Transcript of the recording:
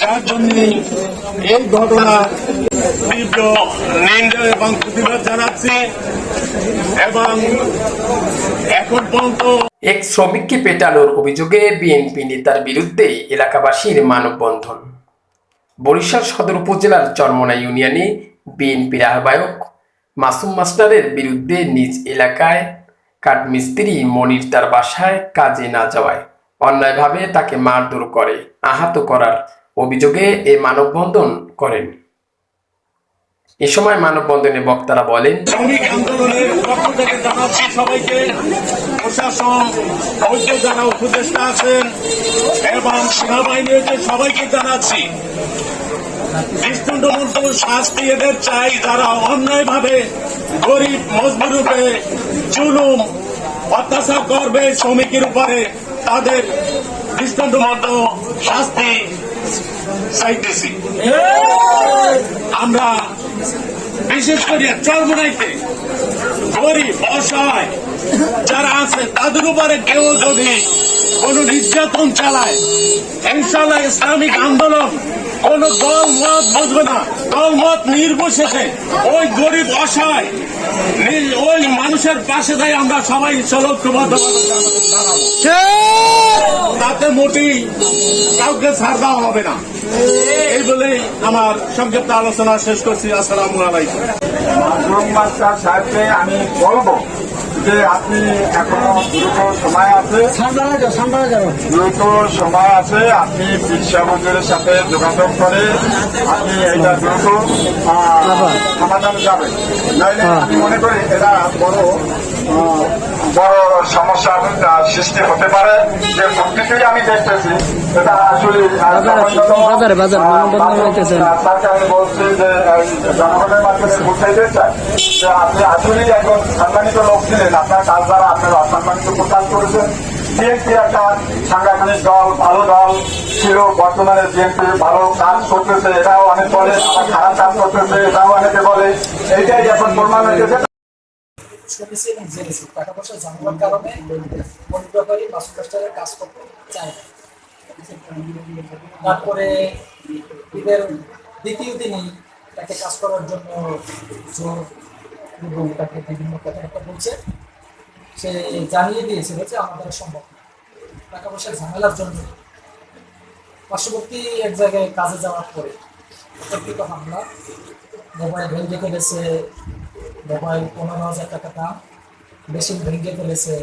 যার জন্য এই ঘটনা তীব্র নিন্দা এবং প্রতিবাদ জানাচ্ছি এবং এখন পর্যন্ত এক শ্রমিককে পেটানোর অভিযোগে বিএনপি নেতার বিরুদ্ধে এলাকাবাসীর মানববন্ধন। বরিশাল সদর উপজেলার চরমনা ইউনিয়নে বিএনপির আহ্বায়ক মাসুম মাস্টারের বিরুদ্ধে নিজ এলাকায় কাঠমিস্ত্রি মনির তার বাসায় কাজে না যাওয়ায় অন্যায়ভাবে তাকে মারধর করে, আহত করার অভিযোগে এ মানববন্ধন করেন। এ সময় মানববন্ধনে বক্তারা বলেন শাস্তি এদের চাই, যারা গরিব মজবুরূপে জুলুম, অত্যাচার করবে শ্রমিকের উপরে, তাদের দৃষ্টান্তমূলক শাস্তি চাইতেছি। আমরা বিশেষ করে চরমনাইতে গরিব অসহায় যারা আছে তাদের উপরে কেউ যদি কোন নির্যাতন চালায়। ইনশাল্লাহ ইসলামিক আন্দোলন কোন দল মত বুঝবে না। দল মত নির্বিশেষে ওই গরিব অসহায় ওই মানুষের পাশে তাই আমরা সবাই চলক্রবদ্ধ তাতে মোটেই কাউকে ছাড় দেওয়া হবে না। এই বলেই আমার সংক্ষিপ্ত আলোচনা শেষ করছি। আসসালামু আলাইকুম। মাস্টার সাহেবকে আমি বলব যে আপনি এখনও দ্রুত সময় আছে দ্রুত সময় আছে আপনি বিশ্বা মন্দিরের সাথে যোগাযোগ করে আপনি এটা দ্রুত সমাধান যাবে নইলে আমি মনে করি এটা বড় বড় সমস্যার আহ, সৃষ্টি হতে পারে। যে প্রকৃতিই আমি দেখতেছি এটা আসলে আহ, বাজারে, বাজারে, মানববন্ধন হইতেছে। আমি বলছি যে জনগণের মাধ্যমে বুঝাইতে চাই যে আপনি আসলেই একজন সম্মানিত লোক ছিলেন। আপনার কাজ দ্বারা আপনার অসম্মানিত প্রকাশ করেছেন। বিএনপি একটা সাংগঠনিক দল ভালো দল ছিল বর্তমানে বিএনপি ভালো কাজ করতেছে এটাও অনেক বলে খারাপ কাজ করতেছে এটাও অনেকে বলে। এইটাই এখন প্রমাণ হয়েছে শুনেছি এবং জেনেছি। টাকা পয়সা ঝামেলার কারণে কোন ব্যাপারে মাসুদ কাজ করতে চায় না। তারপরে ঈদের দ্বিতীয় দিনই তাকে কাজ করার জন্য জোর এবং তাকে বিভিন্ন কথাবার্তা বলছে। সে জানিয়ে দিয়েছিল যে আমাদের সম্ভব টাকা পয়সার ঝামেলার জন্য পার্শ্ববর্তী এক জায়গায় কাজে যাওয়ার পরে হামলা। মোবাইল ভেঙে ফেলেছে মোবাইল পনেরো হাজার টাকা দাম। মেশিন ভেঙে ফেলেছে।